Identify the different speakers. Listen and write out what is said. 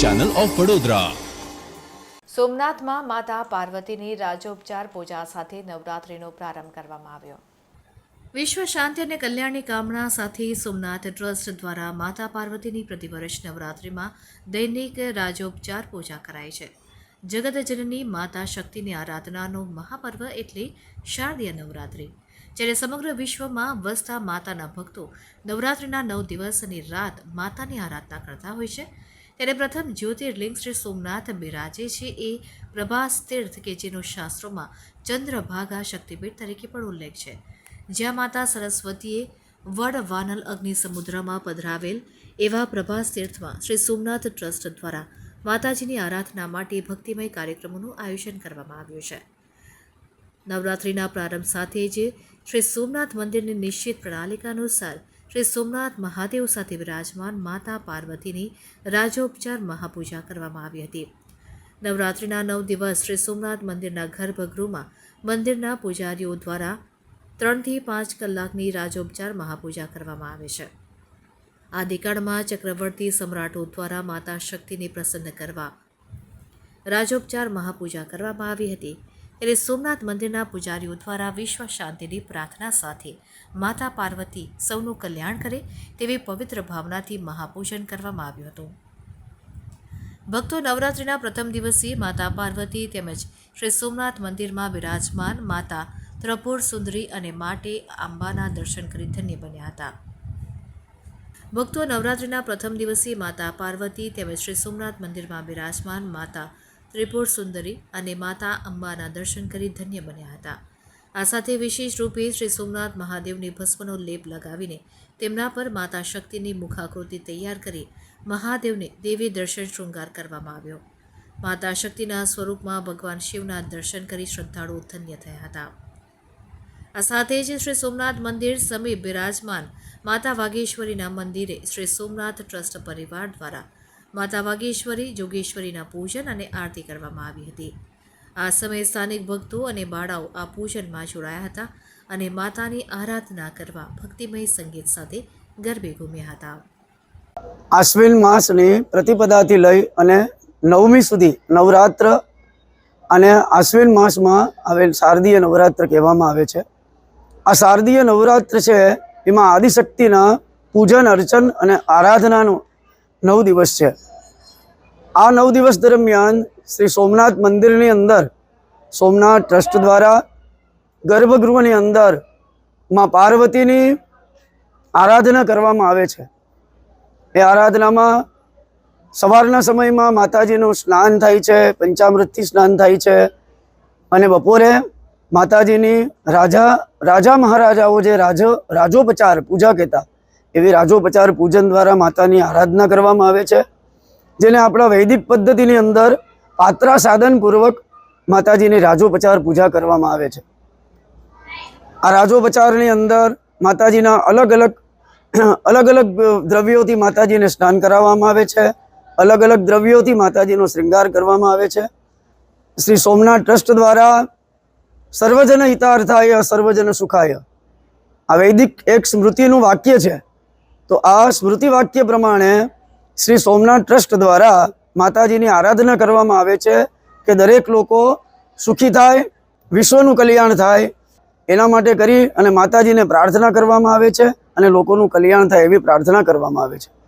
Speaker 1: Channel of Vadodara
Speaker 2: સોમનાથમાં માતા પાર્વતીની રાજોપચાર પૂજા સાથે નવરાત્રિનો પ્રારંભ કરવામાં આવ્યો. વિશ્વ શાંતિ અને કલ્યાણની કામના સાથે સોમનાથ ટ્રસ્ટ દ્વારા માતા પાર્વતીની પ્રતિવર્ષ નવરાત્રિમાં દૈનિક રાજોપચાર પૂજા કરાય છે. જગતજનની માતા શક્તિની આરાધનાનો મહાપર્વ એટલે શારદીય નવરાત્રિ. જ્યારે સમગ્ર વિશ્વમાં વસતા માતાના ભક્તો નવરાત્રિના નવ દિવસ અને રાત માતાની આરાધના કરતા હોય છે, ત્યારે પ્રથમ જ્યોતિર્લિંગ શ્રી સોમનાથ બિરાજે છે એ પ્રભાસ તીર્થ કે જેનો શાસ્ત્રોમાં ચંદ્રભાગા શક્તિપીઠ તરીકે પણ ઉલ્લેખ છે. જ્યાં માતા સરસ્વતીએ વડ વાનલ અગ્નિ સમુદ્રમાં પધરાવેલ એવા પ્રભાસ તીર્થમાં શ્રી સોમનાથ ટ્રસ્ટ દ્વારા માતાજીની આરાધના માટે ભક્તિમય કાર્યક્રમોનું આયોજન કરવામાં આવ્યું છે. નવરાત્રિના પ્રારંભ સાથે જ શ્રી સોમનાથ મંદિરની નિશ્ચિત પ્રણાલિકા અનુસાર શ્રી સોમનાથ મહાદેવ સાથે વિરાજમાન માતા પાર્વતીની રાજોપચાર મહાપૂજા કરવામાં આવી હતી. નવરાત્રિના નવ દિવસ શ્રી સોમનાથ મંદિરના ગર્ભગૃહમાં મંદિરના પૂજારીઓ દ્વારા ત્રણથી પાંચ કલાકની રાજોપચાર મહાપૂજા કરવામાં આવે છે. આદિકાળમાં ચક્રવર્તી સમ્રાટો દ્વારા માતા શક્તિને પ્રસન્ન કરવા, રાજોપચાર મહાપૂજા કરવામાં આવી હતી. ત્યારે સોમનાથ મંદિરના પૂજારીઓ દ્વારા વિશ્વ શાંતિની પ્રાર્થના સાથે માતા પાર્વતી સૌનું કલ્યાણ કરે તેવી પવિત્ર ભાવનાથી મહાપૂજન કરવામાં આવ્યું હતું. ભક્તો નવરાત્રિના પ્રથમ દિવસે માતા પાર્વતી તેમજ શ્રી સોમનાથ મંદિરમાં બિરાજમાન માતા ત્રપુર સુંદરી અને માટે આંબાના દર્શન કરી ધન્ય બન્યા હતા. ભક્તો નવરાત્રિના પ્રથમ દિવસે માતા પાર્વતી તેમજ શ્રી સોમનાથ મંદિરમાં બિરાજમાન માતા ત્રિપુર સુંદરી અને માતા અંબાના દર્શન કરી ધન્ય બન્યા હતા. આ સાથે વિશેષ રૂપે શ્રી સોમનાથ મહાદેવની ભસ્મનો લેપ લગાવીને તેમના પર માતા શક્તિની મુખાકૃતિ તૈયાર કરી મહાદેવને દેવી દર્શન શૃંગાર કરવામાં આવ્યો. માતા શક્તિના સ્વરૂપમાં ભગવાન શિવના દર્શન કરી શ્રદ્ધાળુઓ ધન્ય થયા હતા. આ સાથે જ શ્રી સોમનાથ મંદિર સમીપ બિરાજમાન માતા વાગેશ્વરીના મંદિરે શ્રી સોમનાથ ટ્રસ્ટ પરિવાર દ્વારા માતા વાગેશ્વરી, જોગેશ્વરીના પૂજન અને આરતી કરવામાં આવી હતી. આ સમયે સ્થાનિક ભક્તો અને બાળાઓ આ પૂજનમાં જોડાયા હતા અને માતાની આરાધના કરવા ભક્તિમય સંગીત સાથે ગરબે ઘૂમ્યા હતા.
Speaker 3: આશ્વિન માસની પ્રતિપદાથી લઈ અને નવમી સુધી નવરાત્ર અને આશ્વિન માસમાં આવેલ શારદીય નવરાત્ર કહેવામાં આવે છે. આ શારદીય નવરાત્ર છે એમાં આદિશક્તિના પૂજન, અર્ચન અને આરાધનાનો નવ દિવસ છે. આ નવ દિવસ દરમિયાન શ્રી સોમનાથ મંદિરની અંદર, સોમનાથ ટ્રસ્ટ દ્વારા ગર્ભગૃહની અંદરમાં પાર્વતીની આરાધના કરવામાં આવે છે. એ આરાધનામાં સવારના સમયમાં માતાજીનું સ્નાન થાય છે, પંચામૃતથી સ્નાન થાય છે અને બપોરે માતાજીની રાજા રાજા મહારાજાઓ જે રાજ, રાજોપચાર પૂજા કહેતા, એવી રાજોપચાર પૂજન દ્વારા માતાની આરાધના કરવામાં આવે છે. જેને આપણા વૈદિક પદ્ધતિની અંદર પાત્રા સાધનપૂર્વક માતાજીની રાજોપચાર પૂજા કરવામાં આવે છે. આ રાજોપચારની અંદર માતાજીના અલગ અલગ અલગ અલગ દ્રવ્યોથી માતાજીને સ્નાન કરાવવામાં આવે છે. અલગ અલગ દ્રવ્યોથી માતાજીનો શૃંગાર કરવામાં આવે છે. શ્રી સોમનાથ ટ્રસ્ટ દ્વારા સર્વજન હિતાર્થાય, સર્વજન સુખાય. આ વૈદિક એક સ્મૃતિનું વાક્ય છે. તો આ સ્મૃતિ વાક્ય પ્રમાણે શ્રી સોમનાથ ટ્રસ્ટ દ્વારા માતાજીની આરાધના કરવામાં આવે છે કે દરેક લોકો સુખી થાય, વિશ્વનું કલ્યાણ થાય. એના માટે કરી અને માતાજીને પ્રાર્થના કરવામાં આવે છે અને લોકોનું કલ્યાણ થાય એવી પ્રાર્થના કરવામાં આવે છે.